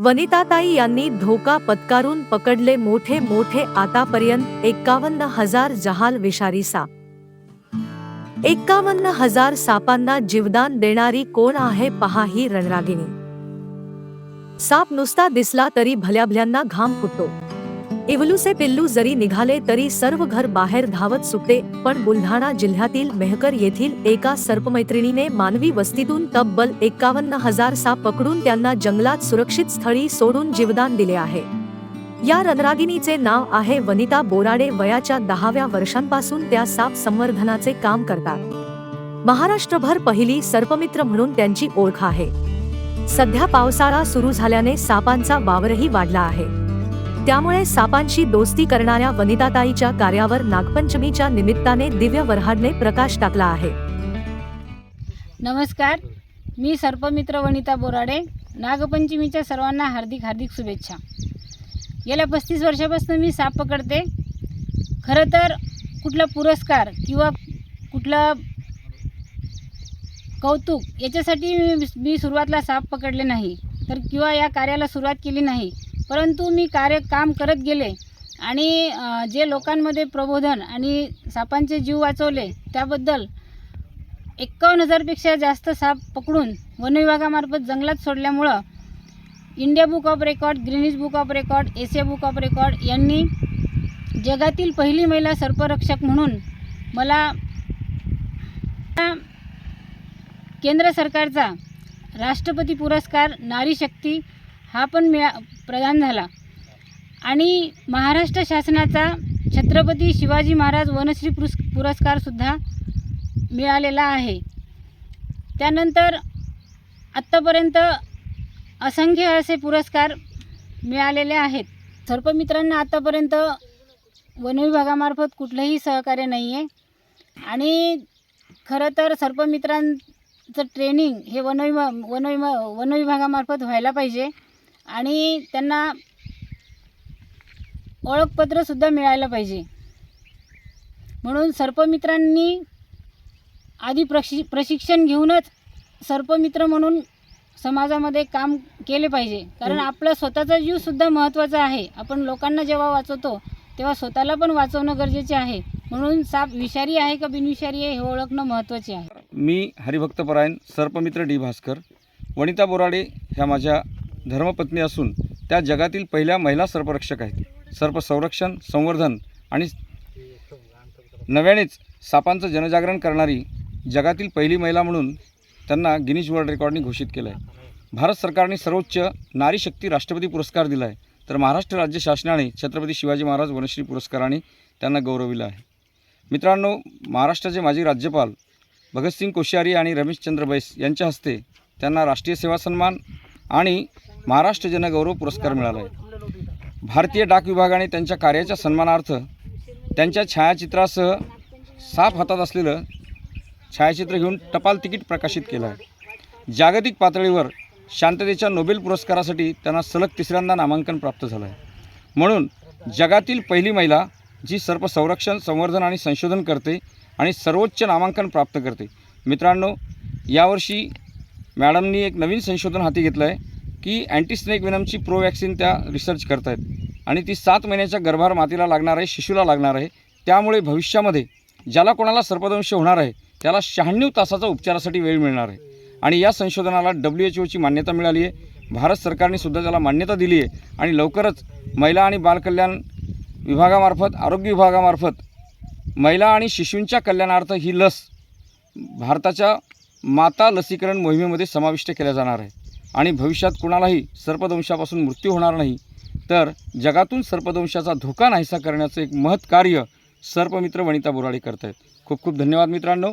वनिताताई यांनी धोका पत्कारून पकडले मोठे मोठे आतापर्यंत एक्कावन्न हजार जहाल विषारी साप एक्कावन्न हजार सापांना जीवदान देणारी कोण आहे पहा ही रणरागिणी. साप नुसता दिसला तरी भल्याभल्यांना घाम फुटतो. इवलूसे पिल्लू जरी निघाले तरी सर्व घर बाहेर धावत सुटते पण बुलढाणा जिल्ह्यातील मेहकर येथील एका सर्पमैत्रिणीने मानवी वस्तीतून तब्बल एक्कावन्न हजार साप पकडून त्यांना जंगलात सुरक्षित स्थळी सोडून जीवदान दिले आहे. या रणरागिणीचे नाव आहे वनिता बोराडे. वयाच्या दहाव्या वर्षांपासून त्या साप संवर्धनाचे काम करतात. महाराष्ट्रभर पहिली सर्पमित्र म्हणून त्यांची ओळख आहे. सध्या पावसाळा सुरू झाल्याने सापांचा वावरही वाढला आहे. त्यामुळे सापांशी दोस्ती करणाऱ्या वनिताताईच्या कार्यावर नागपंचमीच्या निमित्ताने दिव्य वरहाडने प्रकाश टाकला आहे. नमस्कार. मी सर्पमित्र वनिता बोराडे. नागपंचमीच्या सर्वांना हार्दिक हार्दिक शुभेच्छा. गेल्या पस्तीस वर्षापासून मी साप पकडते. खरं तर कुठला पुरस्कार किंवा कुठलं कौतुक याच्यासाठी मी मी सुरुवातला साप पकडले नाही. तर किंवा या कार्याला सुरुवात केली नाही. परंतु मी कार्य काम करत गेले आणि जे लोकांमध्ये प्रबोधन आणि सापांचे जीव वाचवले त्याबद्दल एक्कावन्न हजारपेक्षा जास्त साप पकडून वनविभागामार्फत जंगलात सोडल्यामुळं India book of record Guinness book of record Asia book of record यांनी जगातील पहिली महिला सर्परक्षक म्हणून मला केंद्र सरकारचा राष्ट्रपती पुरस्कार नारी शक्ती हा पण मिळा प्रदान झाला. आणि महाराष्ट्र शासनाचा छत्रपती शिवाजी महाराज वनश्री पुरस् पुरस्कारसुद्धा मिळालेला आहे. त्यानंतर आत्तापर्यंत असंख्य असे पुरस्कार मिळालेले आहेत. सर्पमित्रांना आत्तापर्यंत वनविभागामार्फत कुठलंही सहकार्य नाही आहे आणि खरं तर सर्पमित्रांचं ट्रेनिंग हे वनविभा वनविभा वनविभागामार्फत व्हायला पाहिजे. आणि त्यांना ओळखपत्रसुद्धा मिळायला पाहिजे. म्हणून सर्पमित्रांनी आधी प्रशि प्रशिक्षण घेऊनच सर्पमित्र म्हणून समाजामध्ये काम केले पाहिजे. कारण आपला स्वतःचा जीवसुद्धा महत्त्वाचा आहे. आपण लोकांना जेव्हा वाचवतो तेव्हा स्वतःला पण वाचवणं गरजेचे आहे. म्हणून साप विषारी आहे का बिनविषारी आहे हे ओळखणं महत्त्वाचे आहे. मी हरिभक्तपरायण सर्पमित्र डी भास्कर वनिता बोराडे ह्या माझ्या धर्मपत्नी असून त्या जगातील पहिल्या महिला सर्परक्षक आहेत. सर्प संरक्षण संवर्धन आणि नव्यानेच सापांचं जनजागरण करणारी जगातील पहिली महिला म्हणून त्यांना गिनीज वर्ल्ड रेकॉर्डने घोषित केलं आहे भारत सरकारने सर्वोच्च नारी शक्ती राष्ट्रपती पुरस्कार दिला आहे तर महाराष्ट्र राज्य शासनाने छत्रपती शिवाजी महाराज वनश्री पुरस्काराने त्यांना गौरविलं आहे. मित्रांनो महाराष्ट्राचे माजी राज्यपाल भगतसिंग कोश्यारी आणि रमेशचंद्र बैस यांच्या हस्ते त्यांना राष्ट्रीय सेवा सन्मान आणि महाराष्ट्र जनगौरव पुरस्कार मिळाला आहे भारतीय डाक विभागाने त्यांच्या कार्याच्या सन्मानार्थ त्यांच्या छायाचित्रासह साफ हातात असलेलं छायाचित्र घेऊन टपाल तिकीट प्रकाशित केलं आहे जागतिक पातळीवर शांततेच्या नोबेल पुरस्कारासाठी त्यांना सलग तिसऱ्यांदा नामांकन प्राप्त झालं आहे म्हणून जगातील पहिली महिला जी सर्प संरक्षण संवर्धन आणि संशोधन करते आणि सर्वोच्च नामांकन प्राप्त करते. मित्रांनो यावर्षी मॅडमनी एक नवीन संशोधन हाती घेतलं आहे की अँटी स्नेक विनमची प्रो वॅक्सिन त्या रिसर्च करत आहेत आणि ती सात महिन्याच्या गर्भार मातीला लागणार आहे शिशूला लागणार आहे. त्यामुळे भविष्यामध्ये ज्याला कोणाला सर्पदंश होणार आहे त्याला शहाण्णव तासाचा उपचारासाठी वेळ मिळणार आहे. आणि या संशोधनाला डब्ल्यू एच ओची मान्यता मिळाली आहे. भारत सरकारने सुद्धा त्याला मान्यता दिली आहे. आणि लवकरच महिला आणि बालकल्याण विभागामार्फत आरोग्य विभागामार्फत महिला आणि शिशूंच्या कल्याणार्थ ही लस भारताच्या माता लसीकरण मोहिमेमध्ये समाविष्ट केल्या जाणार आहे. आणि भविष्यात कुणालाही सर्पदंशापासून मृत्यू होणार नाही तर जगातून सर्पदंशाचा धोका नाहीसा करण्याचं एक महत् कार्य सर्पमित्र वनिता बोराडे करत आहेत खूप खूप धन्यवाद मित्रांनो.